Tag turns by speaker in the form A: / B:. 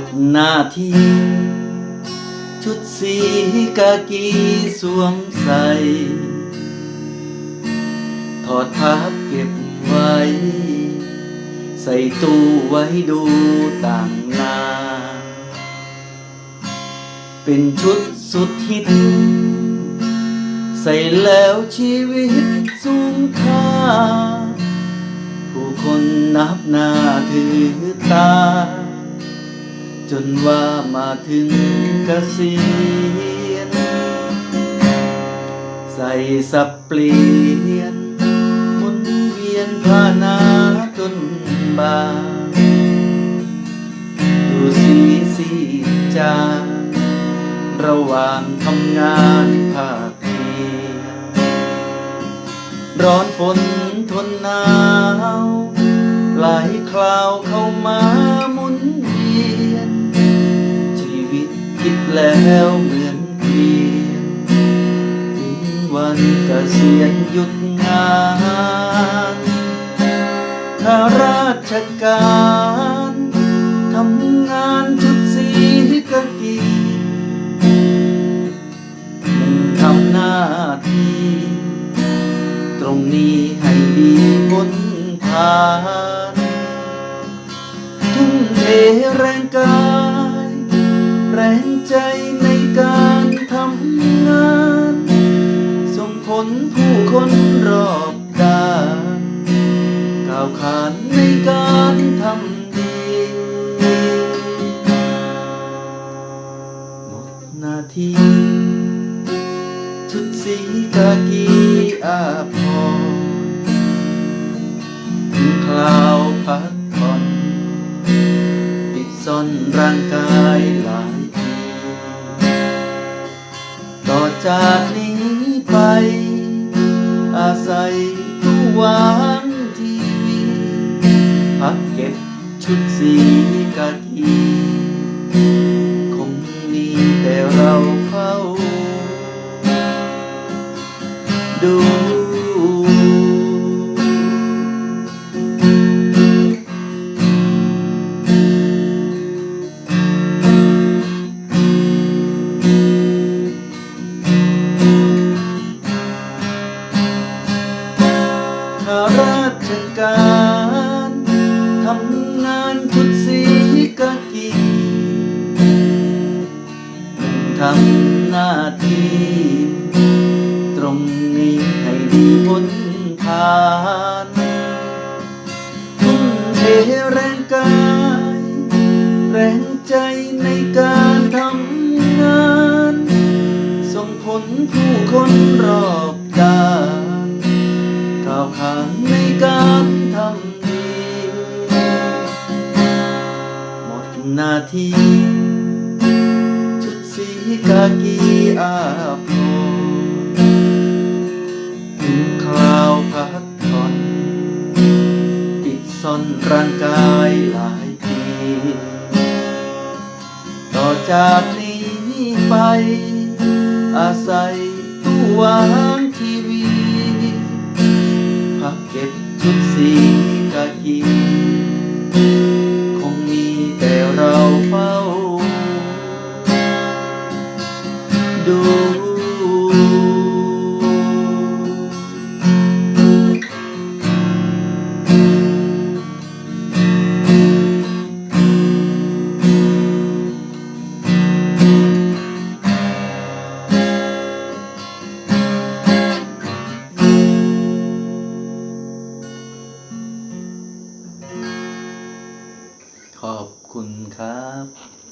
A: ดหน้าที่ ชุดสีกากีสวมใส่ถอดพับเก็บไว้ ใส่ตู้ไว้ดูต่างหน้าเป็นชุดสุดฮิต ใส่แล้วชีวิตสูงค่า ผู้คนนับหน้าถือตา จนว่ามาถึงเกษียณใส่สับเปลี่ยนมุนเวียนผานาจนบานดูสีสีจางระหว่างทำงานภาคเพียรร้อนฝนทนหนา แล้วเหมือนเปลี่ยนถึงวันเกษียณหยุดงานข้าราชการทำงานชุดสีกากีมุ่งทำหน้าที่ ตรงนี้ให้ดีพ้นผ่าน ทุ่มเทแรงกาย แรงใจในการทำงาน ส่งผลผู้คนรอบด้านก้าวขานในการทำดี หมดหน้าที่ชุดสีกากีอาพรถึงคราวพักผ่อนปิดซ่อนร่างกาย จากนี้ไป อาศัยตู้วางทีวีพักเก็บชุดสี รงใจในการทำงาน ส่งผลผู้คนรอบด้านก้าวขานในการทำดีหมดหน้าที่ชุดสีกากีอาภรณ์ถึงคราวพักผ่อนปิดซ่อนร่างกายหลาย จากนี้ไป อาศัยตู้วางทีวี พักเก็บชุดสีกะกี semana.